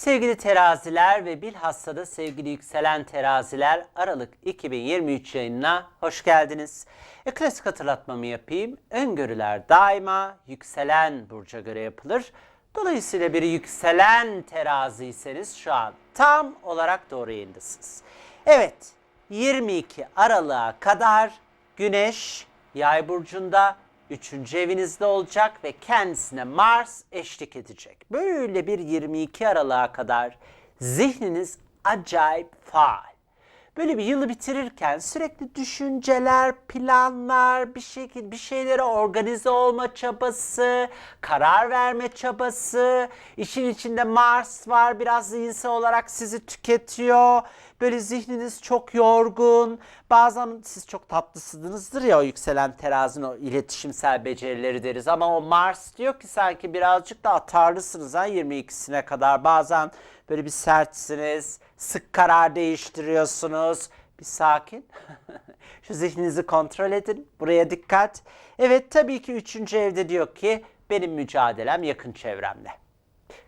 Sevgili teraziler ve bilhassa da sevgili yükselen teraziler Aralık 2023 yayınına hoş geldiniz. E, klasik hatırlatmamı yapayım. Öngörüler daima yükselen burca göre yapılır. Dolayısıyla bir yükselen teraziyseniz şu an tam olarak doğru yayındasınız. Evet 22 Aralık'a kadar Güneş Yay burcunda 3. evinizde olacak ve kendisine Mars eşlik edecek. Böyle bir 22 Aralık'a kadar zihniniz acayip faal. Böyle bir yılı bitirirken sürekli düşünceler, planlar, bir şekilde bir şeylere organize olma çabası, karar verme çabası, işin içinde Mars var biraz zihinsel olarak sizi tüketiyor. Böyle zihniniz çok yorgun. Bazen siz çok tatlısınızdır ya o yükselen terazinin o iletişimsel becerileri deriz. Ama o Mars diyor ki sanki birazcık da atarlısınız ha 22'sine kadar. Bazen böyle bir sertsiniz, sık karar değiştiriyorsunuz. Bir sakin. Şu zihninizi kontrol edin. Buraya dikkat. Evet tabii ki üçüncü evde diyor ki benim mücadelem yakın çevremle.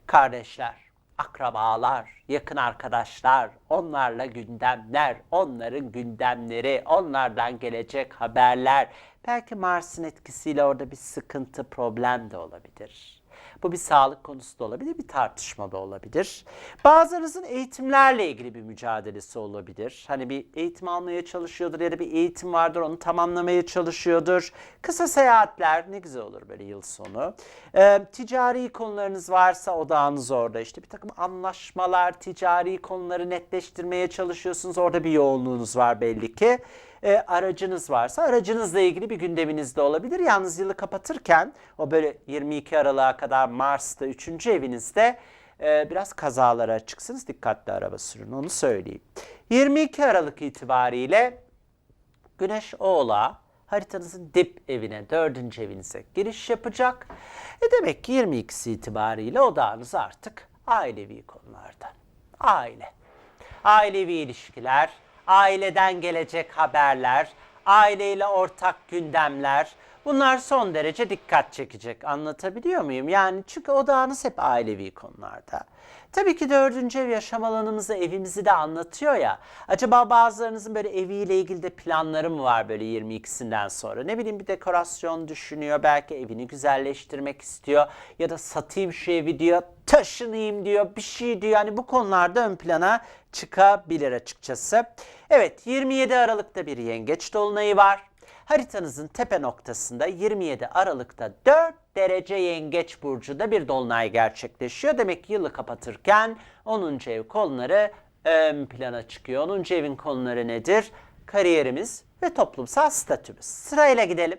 Kardeşler, akrabalar, yakın arkadaşlar, onlarla gündemler, onların gündemleri, onlardan gelecek haberler. Belki Mars'ın etkisiyle orada bir sıkıntı, problem de olabilir. Bu bir sağlık konusu da olabilir, bir tartışma da olabilir. Bazılarınızın eğitimlerle ilgili bir mücadelesi olabilir. Hani bir eğitim almaya çalışıyordur ya da bir eğitim vardır onu tamamlamaya çalışıyordur. Kısa seyahatler ne güzel olur böyle yıl sonu. Ee, ticari konularınız varsa odağınız orada işte bir takım anlaşmalar, ticari konuları netleştirmeye çalışıyorsunuz. Orada bir yoğunluğunuz var belli ki e, aracınız varsa aracınızla ilgili bir gündeminiz de olabilir. Yalnız yılı kapatırken o böyle 22 Aralık'a kadar Mars'ta 3. evinizde e, biraz kazalara açıksınız. Dikkatli araba sürün onu söyleyeyim. 22 Aralık itibariyle Güneş Oğlak haritanızın dip evine, dördüncü evinize giriş yapacak. E demek ki 22'si itibariyle odağınız artık ailevi konularda. Aile ailevi ilişkiler, aileden gelecek haberler, aileyle ortak gündemler. Bunlar son derece dikkat çekecek. Anlatabiliyor muyum? Yani çünkü odağınız hep ailevi konularda. Tabii ki dördüncü ev yaşam alanımızı, evimizi de anlatıyor ya. Acaba bazılarınızın böyle eviyle ilgili de planları mı var böyle 22'sinden sonra? Ne bileyim bir dekorasyon düşünüyor, belki evini güzelleştirmek istiyor ya da satayım şu evi diyor, taşınayım diyor, bir şey diyor. Yani bu konularda ön plana çıkabilir açıkçası. Evet 27 Aralık'ta bir yengeç dolunayı var. Haritanızın tepe noktasında 27 Aralık'ta 4 derece yengeç burcuda bir dolunay gerçekleşiyor. Demek ki yılı kapatırken 10. ev konuları ön plana çıkıyor. 10. evin konuları nedir? Kariyerimiz ve toplumsal statümüz. Sırayla gidelim.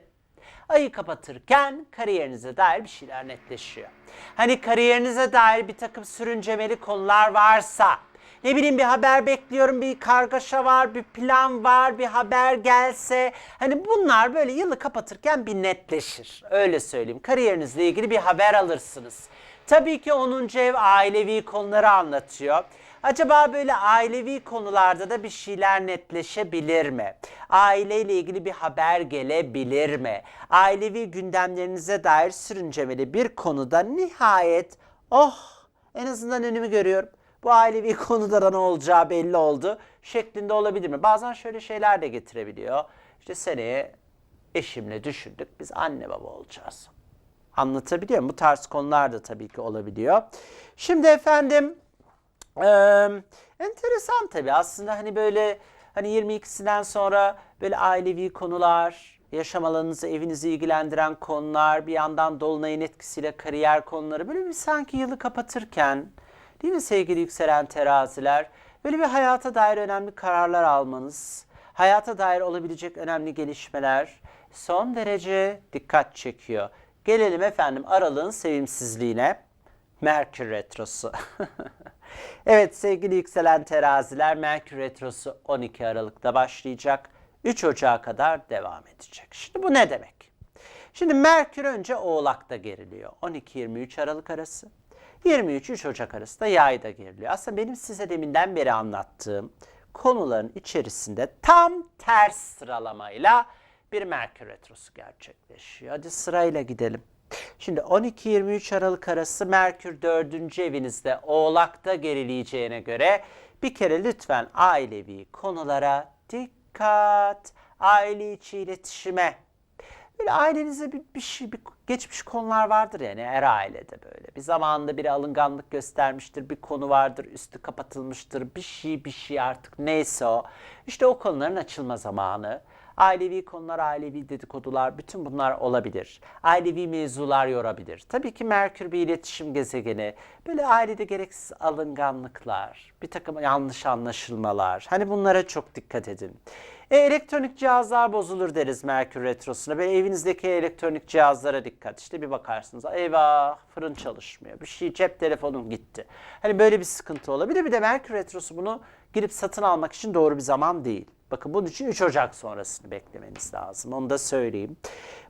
Ayı kapatırken kariyerinize dair bir şeyler netleşiyor. Hani kariyerinize dair bir takım sürüncemeli konular varsa, ne bileyim bir haber bekliyorum, bir kargaşa var, bir plan var, bir haber gelse. Hani bunlar böyle yılı kapatırken bir netleşir. Öyle söyleyeyim. Kariyerinizle ilgili bir haber alırsınız. Tabii ki 10. ev ailevi konuları anlatıyor. Acaba böyle ailevi konularda da bir şeyler netleşebilir mi? Aileyle ilgili bir haber gelebilir mi? Ailevi gündemlerinize dair sürüncemeli bir konuda nihayet oh en azından önümü görüyorum. Bu ailevi konuda da ne olacağı belli oldu şeklinde olabilir mi? Bazen şöyle şeyler de getirebiliyor. İşte seneye eşimle düşündük biz anne baba olacağız. Anlatabiliyor muyum? Bu tarz konular da tabii ki olabiliyor. Şimdi efendim ee, enteresan tabii aslında hani böyle hani 22'sinden sonra böyle ailevi konular, yaşam alanınızı, evinizi ilgilendiren konular, bir yandan dolunayın etkisiyle kariyer konuları böyle bir sanki yılı kapatırken değil mi sevgili yükselen teraziler? Böyle bir hayata dair önemli kararlar almanız, hayata dair olabilecek önemli gelişmeler son derece dikkat çekiyor. Gelelim efendim aralığın sevimsizliğine. Merkür Retrosu. evet sevgili yükselen teraziler Merkür Retrosu 12 Aralık'ta başlayacak. 3 Ocağı kadar devam edecek. Şimdi bu ne demek? Şimdi Merkür önce Oğlak'ta geriliyor. 12-23 Aralık arası. 23-3 Ocak arası da Yay'da geriliyor. Aslında benim size deminden beri anlattığım konuların içerisinde tam ters sıralamayla bir Merkür Retrosu gerçekleşiyor. Hadi sırayla gidelim. Şimdi 12-23 Aralık arası Merkür 4. evinizde Oğlak'ta gerileyeceğine göre bir kere lütfen ailevi konulara dikkat. Aile içi iletişime. Böyle ailenize bir, bir şey, bir geçmiş konular vardır yani her ailede böyle. Bir zamanında biri alınganlık göstermiştir, bir konu vardır, üstü kapatılmıştır, bir şey bir şey artık neyse o. İşte o konuların açılma zamanı. Ailevi konular, ailevi dedikodular, bütün bunlar olabilir. Ailevi mevzular yorabilir. Tabii ki Merkür bir iletişim gezegeni. Böyle ailede gereksiz alınganlıklar, bir takım yanlış anlaşılmalar. Hani bunlara çok dikkat edin. E, elektronik cihazlar bozulur deriz Merkür Retrosu'na. Böyle evinizdeki elektronik cihazlara dikkat. İşte bir bakarsınız eyvah fırın çalışmıyor. Bir şey cep telefonum gitti. Hani böyle bir sıkıntı olabilir. Bir de Merkür Retrosu bunu girip satın almak için doğru bir zaman değil. Bakın bunun için 3 Ocak sonrasını beklemeniz lazım. Onu da söyleyeyim.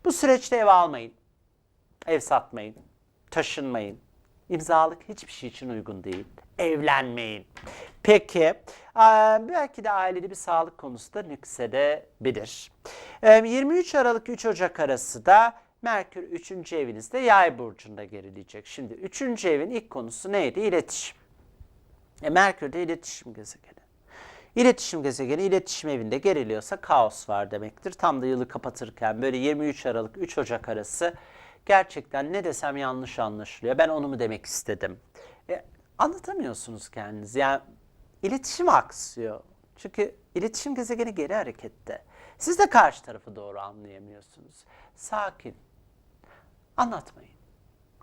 Bu süreçte ev almayın. Ev satmayın. Taşınmayın. İmzalık hiçbir şey için uygun değil. Evlenmeyin. Peki, belki de ailede bir sağlık konusu da nüksedebilir. Eee, 23 Aralık 3 Ocak arası da Merkür 3. evinizde Yay burcunda gerileyecek. Şimdi 3. evin ilk konusu neydi? İletişim. E, Merkür de iletişim gezegeni. İletişim gezegeni iletişim evinde geriliyorsa kaos var demektir. Tam da yılı kapatırken böyle 23 Aralık 3 Ocak arası gerçekten ne desem yanlış anlaşılıyor. Ben onu mu demek istedim? E, anlatamıyorsunuz kendiniz. Yani iletişim aksıyor. Çünkü iletişim gezegeni geri harekette. Siz de karşı tarafı doğru anlayamıyorsunuz. Sakin. Anlatmayın.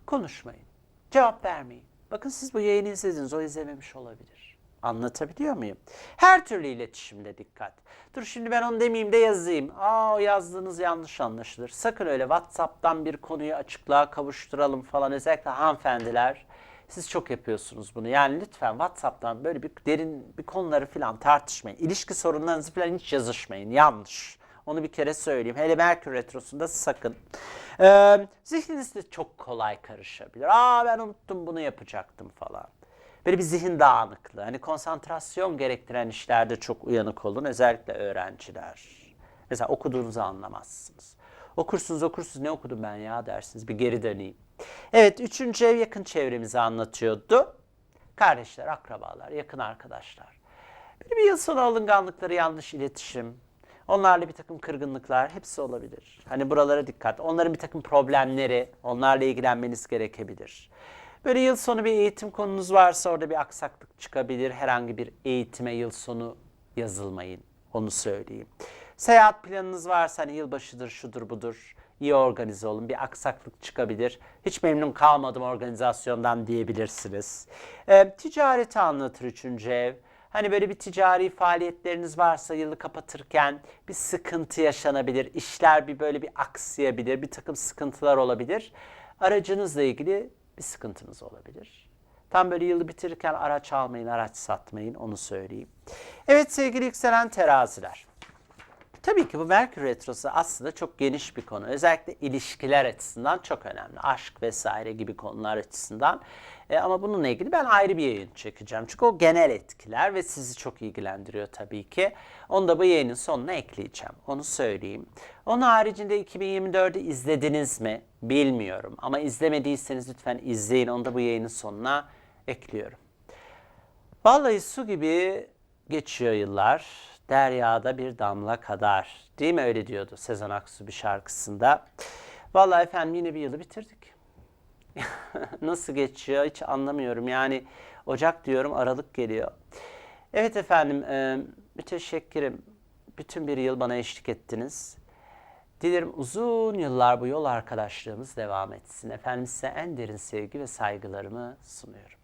Konuşmayın. Cevap vermeyin. Bakın siz bu yayını izlediniz, o izlememiş olabilir. Anlatabiliyor muyum? Her türlü iletişimde dikkat. Dur şimdi ben onu demeyeyim de yazayım. Aa yazdığınız yanlış anlaşılır. Sakın öyle WhatsApp'tan bir konuyu açıklığa kavuşturalım falan. Özellikle hanımefendiler. Siz çok yapıyorsunuz bunu. Yani lütfen WhatsApp'tan böyle bir derin bir konuları falan tartışmayın. İlişki sorunlarınızı falan hiç yazışmayın. Yanlış. Onu bir kere söyleyeyim. Hele Merkür Retrosu'nda sakın. Ee, zihniniz de çok kolay karışabilir. Aa ben unuttum bunu yapacaktım falan. Böyle bir zihin dağınıklığı. Hani konsantrasyon gerektiren işlerde çok uyanık olun. Özellikle öğrenciler. Mesela okuduğunuzu anlamazsınız. Okursunuz okursunuz ne okudum ben ya dersiniz. Bir geri döneyim. Evet üçüncü ev yakın çevremizi anlatıyordu. Kardeşler, akrabalar, yakın arkadaşlar. Böyle bir yıl sonu alınganlıkları, yanlış iletişim, onlarla bir takım kırgınlıklar hepsi olabilir. Hani buralara dikkat. Onların bir takım problemleri, onlarla ilgilenmeniz gerekebilir. Böyle yıl sonu bir eğitim konunuz varsa orada bir aksaklık çıkabilir. Herhangi bir eğitime yıl sonu yazılmayın. Onu söyleyeyim. Seyahat planınız varsa hani yılbaşıdır, şudur budur. iyi organize olun. Bir aksaklık çıkabilir. Hiç memnun kalmadım organizasyondan diyebilirsiniz. Ee, ticareti anlatır üçüncü ev. Hani böyle bir ticari faaliyetleriniz varsa yılı kapatırken bir sıkıntı yaşanabilir. İşler bir böyle bir aksayabilir. Bir takım sıkıntılar olabilir. Aracınızla ilgili bir sıkıntınız olabilir. Tam böyle yılı bitirirken araç almayın, araç satmayın onu söyleyeyim. Evet sevgili yükselen teraziler. Tabii ki bu Merkür Retrosu aslında çok geniş bir konu. Özellikle ilişkiler açısından çok önemli. Aşk vesaire gibi konular açısından. E, ama bununla ilgili ben ayrı bir yayın çekeceğim. Çünkü o genel etkiler ve sizi çok ilgilendiriyor tabii ki. Onu da bu yayının sonuna ekleyeceğim. Onu söyleyeyim. Onun haricinde 2024'ü izlediniz mi bilmiyorum. Ama izlemediyseniz lütfen izleyin. Onu da bu yayının sonuna ekliyorum. Vallahi su gibi geçiyor yıllar. Deryada bir damla kadar. Değil mi öyle diyordu Sezen Aksu bir şarkısında. Vallahi efendim yine bir yılı bitirdik. Nasıl geçiyor hiç anlamıyorum. Yani Ocak diyorum Aralık geliyor. Evet efendim e, müteşekkirim. Bütün bir yıl bana eşlik ettiniz. Dilerim uzun yıllar bu yol arkadaşlığımız devam etsin. Efendim size en derin sevgi ve saygılarımı sunuyorum.